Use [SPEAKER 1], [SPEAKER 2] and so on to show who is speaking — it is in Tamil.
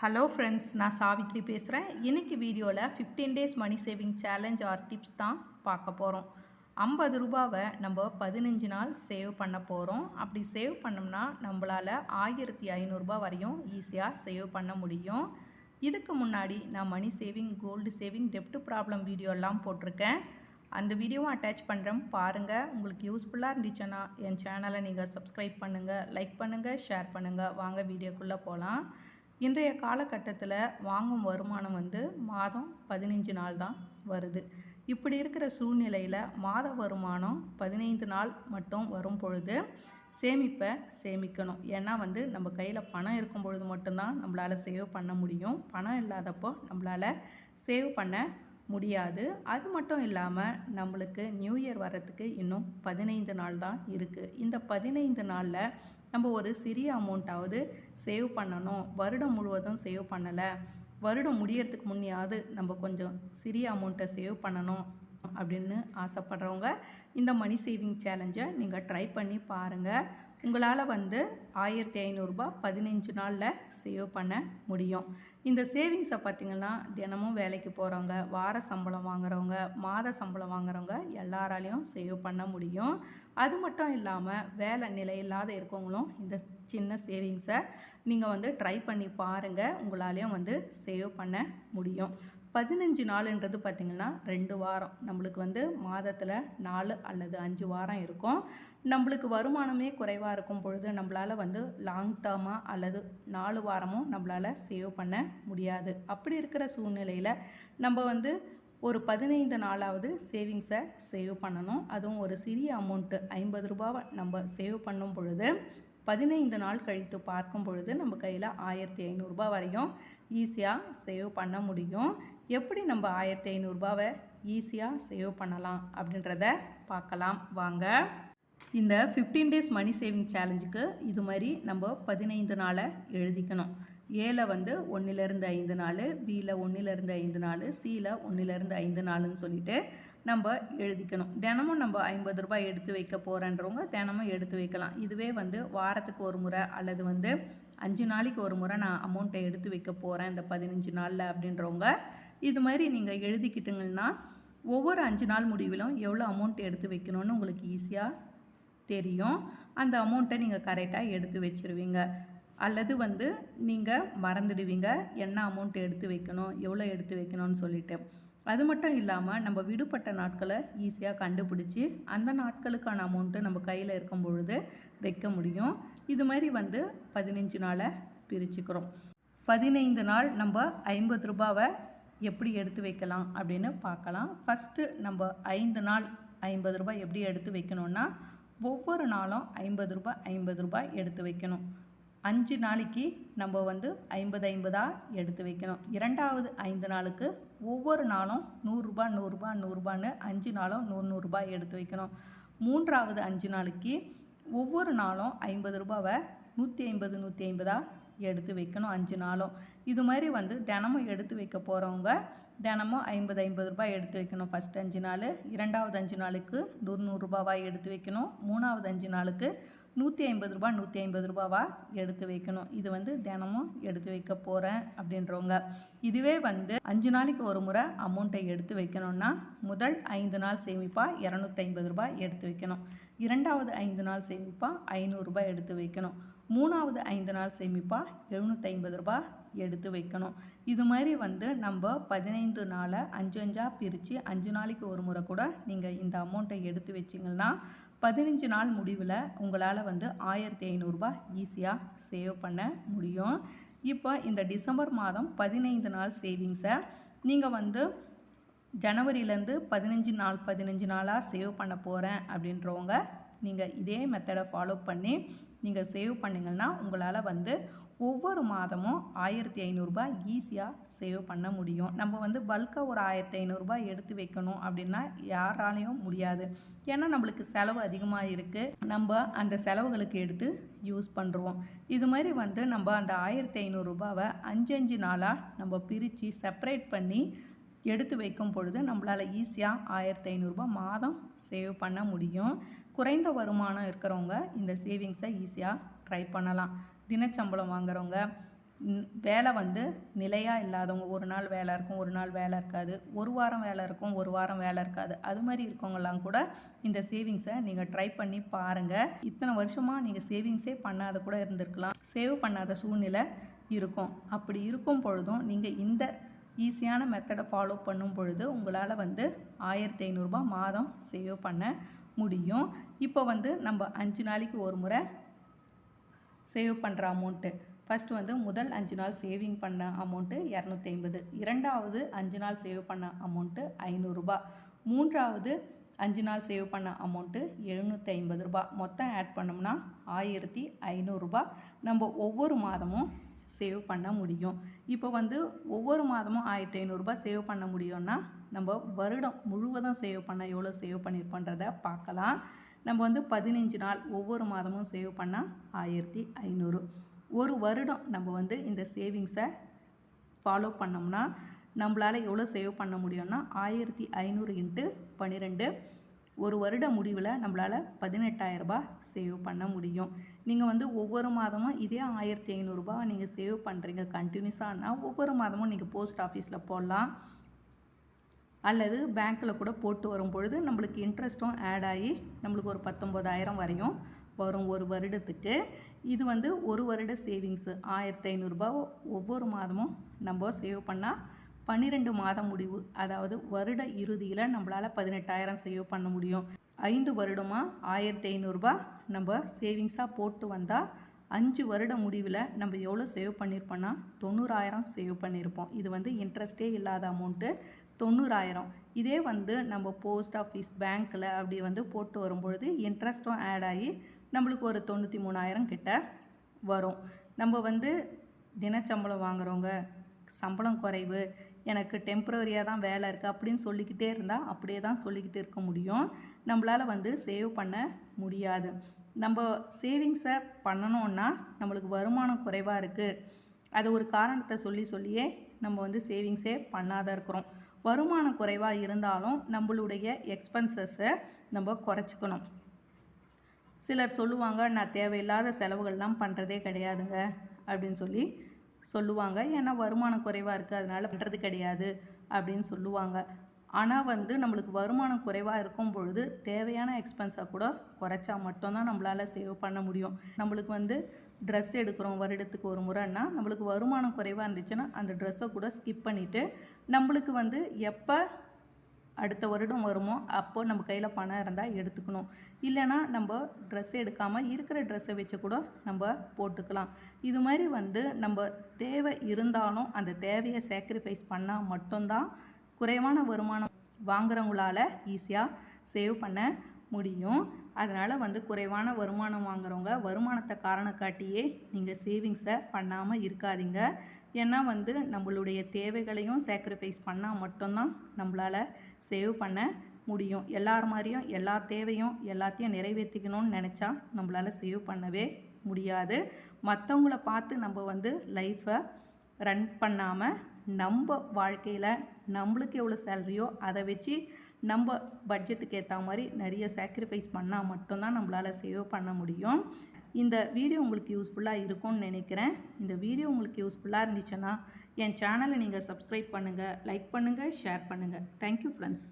[SPEAKER 1] ஹலோ ஃப்ரெண்ட்ஸ் நான் சாவித்ரி பேசுகிறேன் இன்னைக்கு வீடியோவில் fifteen days money saving challenge or tips தான் பார்க்க போகிறோம் ஐம்பது ரூபாவை நம்ம பதினஞ்சு நாள் சேவ் பண்ண போகிறோம் அப்படி சேவ் பண்ணோம்னா நம்மளால் ஆயிரத்தி ஐநூறுரூபா வரையும் ஈஸியாக சேவ் பண்ண முடியும். இதுக்கு முன்னாடி நான் மணி சேவிங் கோல்டு சேவிங் டெப்ட் ப்ராப்ளம் வீடியோலாம் போட்டிருக்கேன். அந்த வீடியோவும் அட்டாச் பண்ணுறேன் பாருங்கள் உங்களுக்கு யூஸ்ஃபுல்லாக இருந்துச்சுன்னா என் சேனலை நீங்கள் சப்ஸ்கிரைப் பண்ணுங்கள் லைக் பண்ணுங்கள் ஷேர் பண்ணுங்கள் வாங்க வீடியோக்குள்ளே போகலாம் இன்றைய காலகட்டத்தில் வாங்கும் வருமானம் வந்து மாதம் பதினஞ்சு நாள் தான் வருது. இப்படி இருக்கிற சூழ்நிலையில் மாத வருமானம் பதினைந்து நாள் மட்டும் வரும் பொழுது சேமிப்பை சேமிக்கணும். ஏன்னா வந்து நம்ம கையில் பணம் இருக்கும் பொழுது மட்டும்தான் நம்மளால் சேவ் பண்ண முடியும். பணம் இல்லாதப்போ நம்மளால் சேவ் பண்ண முடியாது. அது மட்டும் இல்லாமல் நம்மளுக்கு நியூ இயர் வர்றதுக்கு இன்னும் பதினைந்து நாள் தான் இருக்குது இந்த பதினைந்து நாளில் நம்ம ஒரு சிறிய அமௌண்ட்டாவது சேவ் பண்ணணும். வருடம் முழுவதும் சேவ் பண்ணலை. வருடம் முடியறதுக்கு முன்னையாவது நம்ம கொஞ்சம் சிறிய அமௌண்ட்டை சேவ் பண்ணணும். அப்படின்னு ஆசைப்படுறவங்க இந்த மணி சேவிங் சேலஞ்சை நீங்கள் ட்ரை பண்ணி பாருங்கள் உங்களால் வந்து ஆயிரத்தி ஐநூறுரூபா பதினஞ்சு நாளில் சேவ் பண்ண முடியும். இந்த சேவிங்ஸை பார்த்திங்கன்னா தினமும் வேலைக்கு போகிறவங்க வார சம்பளம் வாங்குறவங்க மாத சம்பளம் வாங்குறவங்க எல்லாராலையும் சேவ் பண்ண முடியும். அது மட்டும் இல்லாமல் வேலை நிலையில்லாத இருக்கவங்களும் இந்த சின்ன சேவிங்ஸை நீங்கள் வந்து ட்ரை பண்ணி பாருங்கள் உங்களாலேயும் வந்து சேவ் பண்ண முடியும். பதினஞ்சு நாளுன்றது பார்த்திங்கன்னா ரெண்டு வாரம். நம்மளுக்கு வந்து மாதத்தில் நாலு அல்லது அஞ்சு வாரம் இருக்கும். நம்மளுக்கு வருமானமே குறைவாக இருக்கும் பொழுது நம்மளால் வந்து லாங் டேர்மாக அல்லது நாலு வாரமும் நம்மளால் சேவ் பண்ண முடியாது. அப்படி இருக்கிற சூழ்நிலையில் நம்ம வந்து ஒரு பதினைந்து நாளாவது சேவிங்ஸை சேவ் பண்ணணும். அதுவும் ஒரு சிறிய அமௌண்ட்டு ஐம்பது ரூபாவை நம்ம சேவ் பண்ணும் பொழுது பதினைந்து நாள் கழித்து பார்க்கும் பொழுது நம்ம கையில் ஆயிரத்தி ஐநூறுரூபா வரையும் ஈஸியாக சேவ் பண்ண முடியும். எப்படி நம்ம ஆயிரத்தி ஐநூறுரூபாவை ஈஸியாக சேவ் பண்ணலாம் அப்படின்றத பார்க்கலாம். வாங்க. இந்த ஃபிஃப்டீன் டேஸ் மணி சேவிங் சேலஞ்சுக்கு இது மாதிரி நம்ம பதினைந்து நாளை எழுதிக்கணும். ஏல வந்து ஒன்றிலேருந்து ஐந்து நாள் பியில் ஒன்றிலேருந்து ஐந்து நாள் சியில் ஒன்றிலேருந்து ஐந்து நாளுன்னு சொல்லிட்டு நம்ம எழுதிக்கணும். தினமும் நம்ம ஐம்பது ரூபாய் எடுத்து வைக்க போகிறன்றவங்க தினமும் எடுத்து வைக்கலாம். இதுவே வந்து வாரத்துக்கு ஒரு முறை அல்லது வந்து அஞ்சு நாளைக்கு ஒரு முறை நான் அமௌண்ட்டை எடுத்து வைக்க போகிறேன் இந்த பதினஞ்சு நாளில் அப்படின்றவங்க இது மாதிரி நீங்கள் எழுதிக்கிட்டுங்கன்னா ஒவ்வொரு அஞ்சு நாள் முடிவிலும் எவ்வளோ அமௌண்ட் எடுத்து வைக்கணும்னு உங்களுக்கு ஈஸியாக தெரியும். அந்த அமௌண்ட்டை நீங்கள் கரெக்டாக எடுத்து வச்சுருவீங்க. அல்லது வந்து நீங்கள் மறந்துடுவீங்க. என்ன அமௌண்ட் எடுத்து வைக்கணும்? எவ்வளோ எடுத்து வைக்கணும்னு சொல்லிட்டு. அது மட்டும் இல்லாமல் நம்ம விடுபட்ட நாட்களை ஈஸியாக கண்டுபிடிச்சி அந்த நாட்களுக்கான அமௌண்ட்டு நம்ம கையில் இருக்கும் பொழுது வைக்க முடியும். இது மாதிரி வந்து பதினஞ்சு நாளை பிரிச்சுக்கிறோம். பதினைந்து நாள் நம்ம ஐம்பது ரூபாவை எப்படி எடுத்து வைக்கலாம் அப்படின்னு பார்க்கலாம். ஃபஸ்ட்டு நம்ம ஐந்து நாள் ஐம்பது ரூபாய் எப்படி எடுத்து வைக்கணும்னா ஒவ்வொரு நாளும் ஐம்பது ரூபாய் ஐம்பது ரூபாய் எடுத்து வைக்கணும். அஞ்சு நாளைக்கு நம்ம வந்து ஐம்பது ஐம்பதாக எடுத்து வைக்கணும். இரண்டாவது ஐந்து நாளுக்கு ஒவ்வொரு நாளும் நூறுரூபா நூறுரூபா நூறுரூபான்னு அஞ்சு நாளும் நூறு நூறுரூபா எடுத்து வைக்கணும். மூன்றாவது அஞ்சு நாளைக்கு ஒவ்வொரு நாளும் ஐம்பது ரூபாவை நூற்றி ஐம்பது நூற்றி ஐம்பதாக எடுத்து வைக்கணும் அஞ்சு நாளும். இது மாதிரி வந்து தினமும் எடுத்து வைக்க போகிறவங்க தினமும் ஐம்பது ஐம்பது ரூபாய் எடுத்து வைக்கணும் ஃபஸ்ட் அஞ்சு நாள். இரண்டாவது அஞ்சு நாளுக்கு நூறு நூறுரூபாவாக எடுத்து வைக்கணும். மூணாவது அஞ்சு நாளுக்கு நூற்றி ஐம்பது ரூபா நூற்றி ஐம்பது ரூபாவா எடுத்து வைக்கணும். இது வந்து தினமும் எடுத்து வைக்க போகிறேன் அப்படின்றவங்க. இதுவே வந்து அஞ்சு நாளைக்கு ஒரு முறை அமௌண்ட்டை எடுத்து வைக்கணும்னா முதல் ஐந்து நாள் சேமிப்பாக இரநூத்தி ஐம்பது ரூபாய் எடுத்து வைக்கணும். இரண்டாவது ஐந்து நாள் சேமிப்பாக ஐநூறுரூபா எடுத்து வைக்கணும். மூணாவது ஐந்து நாள் சேமிப்பாக எழுநூற்றி ஐம்பது ரூபா எடுத்து வைக்கணும். இது மாதிரி வந்து நம்ம பதினைந்து நாளை அஞ்சு அஞ்சாக பிரித்து அஞ்சு நாளைக்கு ஒரு முறை கூட நீங்கள் இந்த அமௌண்ட்டை எடுத்து வச்சிங்கன்னா பதினஞ்சு நாள் முடிவில் உங்களால் வந்து ஆயிரத்தி ஐநூறுரூபா ஈஸியாக சேவ் பண்ண முடியும். இப்போ இந்த டிசம்பர் மாதம் பதினைந்து நாள் சேவிங்ஸை நீங்கள் வந்து ஜனவரியிலேருந்து பதினஞ்சு நாள் பதினஞ்சு நாளாக சேவ் பண்ண போகிறேன் அப்படின்றவங்க நீங்கள் இதே மெத்தடை ஃபாலோ பண்ணி நீங்கள் சேவ் பண்ணிங்கன்னா உங்களால் வந்து ஒவ்வொரு மாதமும் ஆயிரத்தி ஐநூறுரூபா ஈஸியாக சேவ் பண்ண முடியும். நம்ம வந்து பல்காக ஒரு ஆயிரத்தி ஐநூறுரூபா எடுத்து வைக்கணும் அப்படின்னா யாராலையும் முடியாது. ஏன்னா நம்மளுக்கு செலவு அதிகமாக இருக்குது நம்ம அந்த செலவுகளுக்கு எடுத்து யூஸ் பண்ணுறோம் இது மாதிரி வந்து நம்ம அந்த ஆயிரத்தி ஐநூறுரூபாவை அஞ்சு அஞ்சு நாளாக நம்ம பிரித்து செப்பரேட் பண்ணி எடுத்து வைக்கும் பொழுது நம்மளால் ஈஸியாக ஆயிரத்தி ஐநூறுரூபா மாதம் சேவ் பண்ண முடியும். குறைந்த வருமானம் இருக்கிறவங்க இந்த சேவிங்ஸை ஈஸியாக ட்ரை பண்ணலாம். தினச்சம்பளம் வாங்குறவங்க வேலை வந்து நிலையாக இல்லாதவங்க ஒரு நாள் வேலை இருக்கும் ஒரு நாள் வேலை இருக்காது ஒரு வாரம் வேலை இருக்கும் ஒரு வாரம் வேலை இருக்காது அது மாதிரி இருக்கவங்கலாம் கூட இந்த சேவிங்ஸை நீங்கள் ட்ரை பண்ணி பாருங்கள் இத்தனை வருஷமாக நீங்கள் சேவிங்ஸே பண்ணாத கூட இருந்திருக்கலாம். சேவ் பண்ணாத சூழ்நிலை இருக்கும். அப்படி இருக்கும் பொழுதும் நீங்கள் இந்த ஈஸியான மெத்தடை ஃபாலோ பண்ணும் பொழுது உங்களால் வந்து ஆயிரத்தி ஐநூறுரூபா மாதம் சேவ் பண்ண முடியும். இப்போ வந்து நம்ம அஞ்சு நாளைக்கு ஒரு முறை சேவ் பண்ணுற அமௌண்ட்டு ஃபஸ்ட்டு வந்து முதல் அஞ்சு நாள் சேவிங் பண்ண அமௌண்ட்டு இரநூத்தி ஐம்பது இரண்டாவது அஞ்சு நாள் சேவ் பண்ண அமௌண்ட்டு ஐநூறுரூபா மூன்றாவது அஞ்சு நாள் சேவ் பண்ண அமௌண்ட்டு எழுநூற்றி ஐம்பது ரூபா. மொத்தம் ஆட் பண்ணோம்னா ஆயிரத்தி ஐநூறுரூபா நம்ம ஒவ்வொரு மாதமும் சேவ் பண்ண முடியும். இப்போ வந்து ஒவ்வொரு மாதமும் ஆயிரத்தி ஐநூறுரூபா சேவ் பண்ண முடியும்னா நம்ம வருடம் முழுவதும் சேவ் பண்ண எவ்வளோ சேவ் பண்ணியிருப்போன்றதை பார்க்கலாம். நம்ம வந்து பதினஞ்சு நாள் ஒவ்வொரு மாதமும் சேவ் பண்ணால் ஆயிரத்தி ஐநூறு. ஒரு வருடம் நம்ம வந்து இந்த சேவிங்ஸை ஃபாலோ பண்ணோம்னா நம்மளால் எவ்வளோ சேவ் பண்ண முடியும்னா ஆயிரத்தி ஐநூறு இன்ட்டு பன்னிரெண்டு. ஒரு வருட முடிவில் நம்மளால் பதினெட்டாயிரரூபா சேவ் பண்ண முடியும். நீங்கள் வந்து ஒவ்வொரு மாதமும் இதே ஆயிரத்தி ஐநூறுரூபா நீங்கள் சேவ் பண்ணுறீங்க கண்டினியூஸானால் ஒவ்வொரு மாதமும் நீங்கள் போஸ்ட் ஆஃபீஸில் போடலாம். அல்லது பேங்க்கில் கூட போட்டு வரும் பொழுது நம்மளுக்கு இன்ட்ரெஸ்ட்டும் ஆட் ஆகி நம்மளுக்கு ஒரு பத்தொம்போதாயிரம் வரையும் வரும் ஒரு வருடத்துக்கு. இது வந்து ஒரு வருட சேவிங்ஸு ஆயிரத்தி ஐநூறுரூபா ஒவ்வொரு மாதமும் நம்ம சேவ் பண்ணால் பன்னிரெண்டு மாதம் முடிவு. அதாவது வருட இறுதியில் நம்மளால் பதினெட்டாயிரம் சேவ் பண்ண முடியும். ஐந்து வருடமாக ஆயிரத்தி ஐநூறுரூபா நம்ம சேவிங்ஸாக போட்டு வந்தால் அஞ்சு வருட முடிவில் நம்ம எவ்வளோ சேவ் பண்ணியிருப்போம்னா தொண்ணூறாயிரம் சேவ் பண்ணியிருப்போம் இது வந்து இன்ட்ரெஸ்டே இல்லாத அமௌண்ட்டு தொண்ணூறாயிரம். இதே வந்து நம்ம போஸ்ட் ஆஃபீஸ் பேங்க்கில் அப்படி வந்து போட்டு வரும்பொழுது இன்ட்ரெஸ்ட்டும் ஆட் ஆகி நம்மளுக்கு ஒரு தொண்ணூற்றி மூணாயிரம் கிட்ட வரும். நம்ம வந்து தினச்சம்பளம் வாங்குறவங்க சம்பளம் குறைவு எனக்கு டெம்ப்ரவரியாக தான் வேலை இருக்குது அப்படின்னு சொல்லிக்கிட்டே இருந்தால் அப்படியே தான் சொல்லிக்கிட்டு இருக்க முடியும். நம்மளால் வந்து சேவ் பண்ண முடியாது. நம்ம சேவிங்ஸை பண்ணணுன்னா நம்மளுக்கு வருமானம் குறைவாக இருக்குது அது ஒரு காரணத்தை சொல்லி சொல்லியே நம்ம வந்து சேவிங்ஸே பண்ணாத இருக்கிறோம். வருமானம் குறைவாக இருந்தாலும் நம்மளுடைய எக்ஸ்பென்சஸை நம்ம குறைச்சிக்கணும். சிலர் சொல்லுவாங்க நான் தேவையில்லாத செலவுகள்லாம் பண்ணுறதே கிடையாதுங்க அப்படின்னு சொல்லி சொல்லுவாங்க. ஏன்னா வருமானம் குறைவாக இருக்குது அதனால் பண்ணுறது கிடையாது அப்படின்னு சொல்லுவாங்க. ஆனால் வந்து நம்மளுக்கு வருமானம் குறைவாக இருக்கும் பொழுது தேவையான எக்ஸ்பென்ஸை கூட குறைச்சா மட்டும்தான் நம்மளால் சேவ் பண்ண முடியும். நம்மளுக்கு வந்து ட்ரெஸ் எடுக்கிறோம் வருடத்துக்கு ஒரு முறைன்னா நம்மளுக்கு வருமானம் குறைவாக இருந்துச்சுன்னா அந்த ட்ரெஸ்ஸை கூட ஸ்கிப் பண்ணிவிட்டு நம்மளுக்கு வந்து எப்போ அடுத்த வருடம் வருமோ அப்போ நம்ம கையில் பணம் இருந்தால் எடுத்துக்கணும். இல்லைன்னா நம்ம ட்ரெஸ் எடுக்காமல் இருக்கிற ட்ரெஸ்ஸை வச்சு கூட நம்ம போட்டுக்கலாம். இது மாதிரி வந்து நம்ம தேவை இருந்தாலும் அந்த தேவையை சேக்ரிஃபைஸ் பண்ணால் மட்டும்தான் குறைவான வருமானம் வாங்குறவங்களால ஈஸியாக சேவ் பண்ண முடியும். அதனால் வந்து குறைவான வருமானம் வாங்குறவங்க வருமானத்தை காரணம் காட்டியே நீங்கள் சேவிங்ஸை பண்ணாமல் இருக்காதீங்க. ஏன்னா வந்து நம்மளுடைய தேவைகளையும் சேக்ரிஃபைஸ் பண்ணால் மட்டும்தான் நம்மளால் சேவ் பண்ண முடியும். எல்லார் மாதிரியும் எல்லா தேவையும் எல்லாத்தையும் நிறைவேற்றிக்கணும்னு நினச்சா நம்மளால் சேவ் பண்ணவே முடியாது. மற்றவங்கள பார்த்து நம்ம வந்து லைஃப்பை ரன் பண்ணாமல் நம்ம வாழ்க்கையில் நம்மளுக்கு எவ்வளோ சேலரியோ அதை வச்சு நம்ம பட்ஜெட்டுக்கு ஏற்ற மாதிரி நிறைய சாக்ரிஃபைஸ் பண்ணால் மட்டும்தான் நம்மளால் சேவ் பண்ண முடியும். இந்த வீடியோ உங்களுக்கு யூஸ்ஃபுல்லாக இருக்கும்னு நினைக்கிறேன். இந்த வீடியோ உங்களுக்கு யூஸ்ஃபுல்லாக இருந்துச்சுன்னா என் சேனலை நீங்கள் சப்ஸ்கிரைப் பண்ணுங்கள் லைக் பண்ணுங்கள் ஷேர் பண்ணுங்கள் தேங்க்யூ ஃப்ரெண்ட்ஸ்